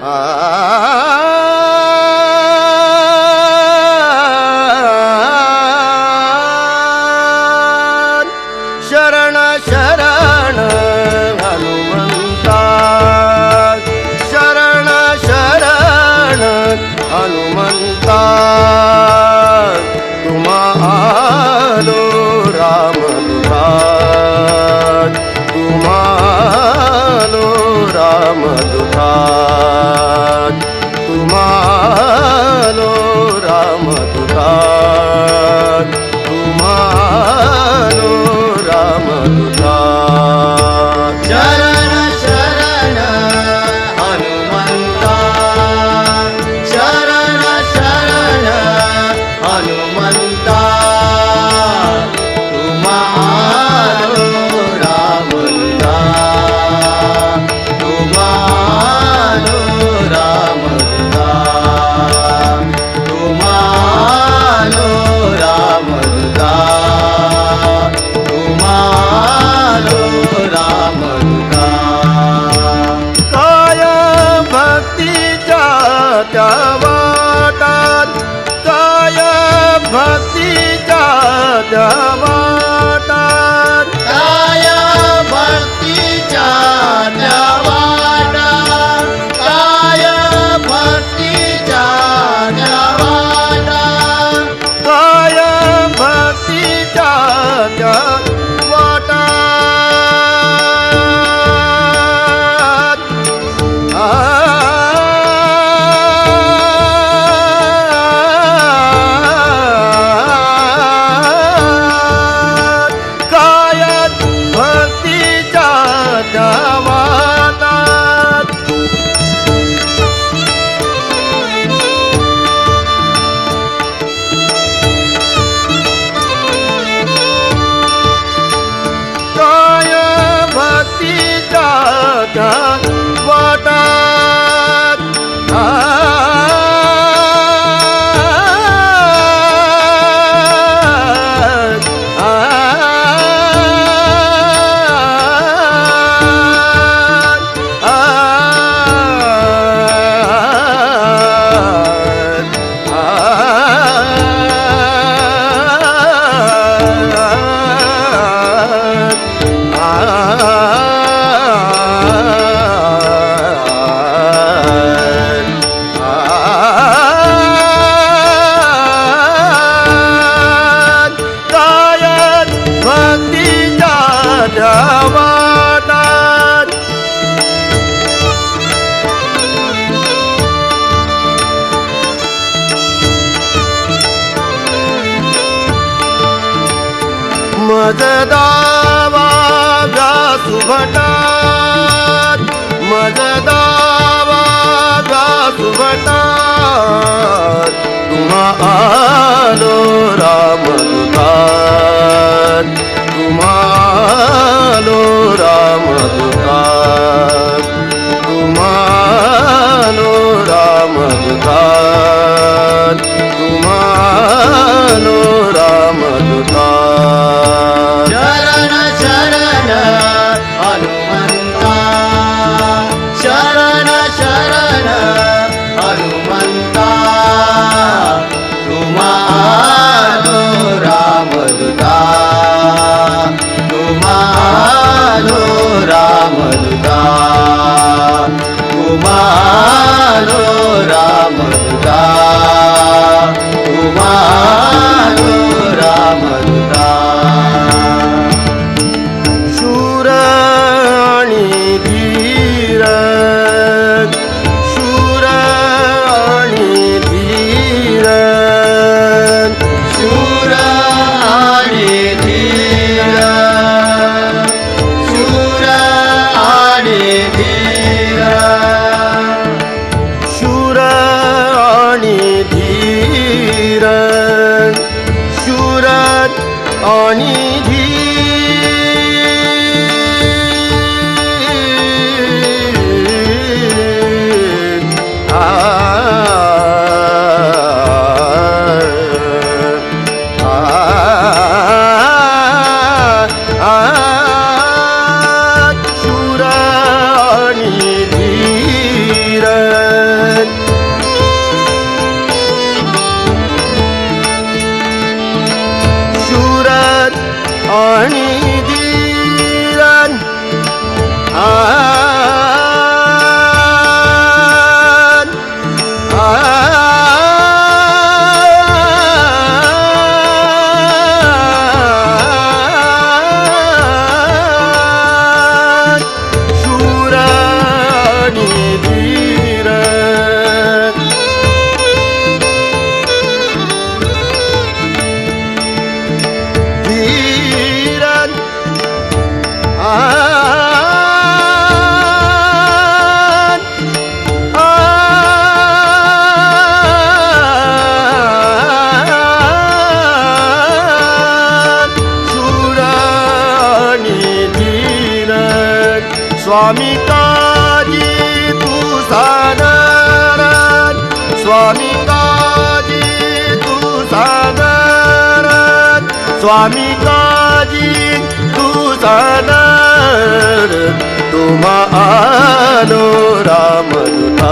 啊。मजदावा सुभटात मजदावा सुभटात तुम्हा आलो राम दुतात तुम्हा आलो राम दुतात મારો રામ. অনিধি स्वामी काजी तू साधारण स्वामी काजी तू साधारण स्वामी काजी तू साधारण तुम्हा आलो रामदुता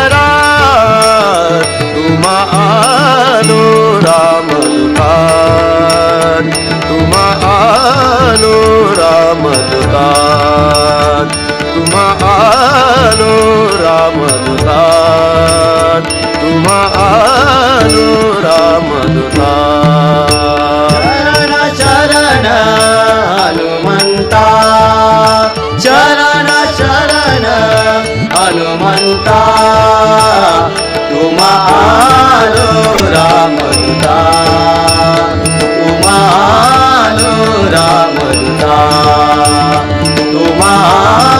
घरात तुम्हा आलो राम दुकान तुम्हा आलो राम दुकान तुम्हा आलो राम दुकान हनुमंता. शरण शरण हनुमंता. रामरुता तुम्हाला रामरुता तुम्हाला